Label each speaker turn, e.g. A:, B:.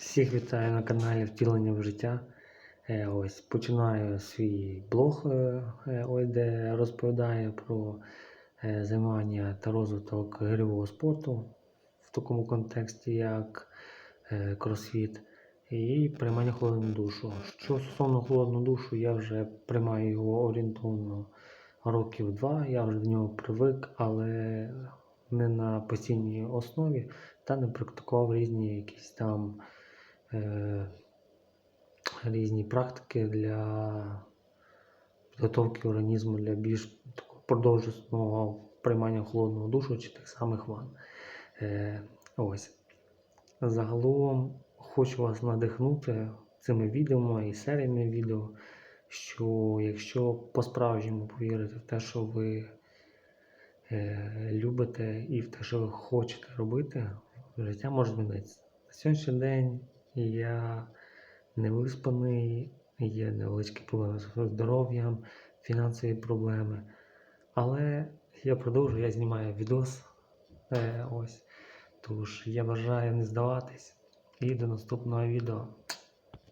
A: Всіх вітаю на каналі Втілення в життя. Е, Ось починаю свій блог, е, е, ось де розповідаю про займання та розвиток гирьового спорту в такому контексті, як кросфіт, і приймання холодного душу. Що стосовно холодного душу, я вже приймаю його орієнтовно років два. Я вже до нього привик, але не на постійній основі та не практикував різні якісь там різні практики для підготовки організму для більш продовженого приймання холодного душу чи тих самих ванн. Е, ось. Загалом хочу вас надихнути цими відео і серіями відео, що якщо по-справжньому повірите в те, що ви е, любите і в те, що ви хочете робити, життя може змінитися. На сьогоднішній день я не виспаний, є невеличкі проблеми з здоров'ям, фінансові проблеми. Але я продовжую, я знімаю відос. Е, ось. Тож я бажаю не здаватись. І до наступного відео.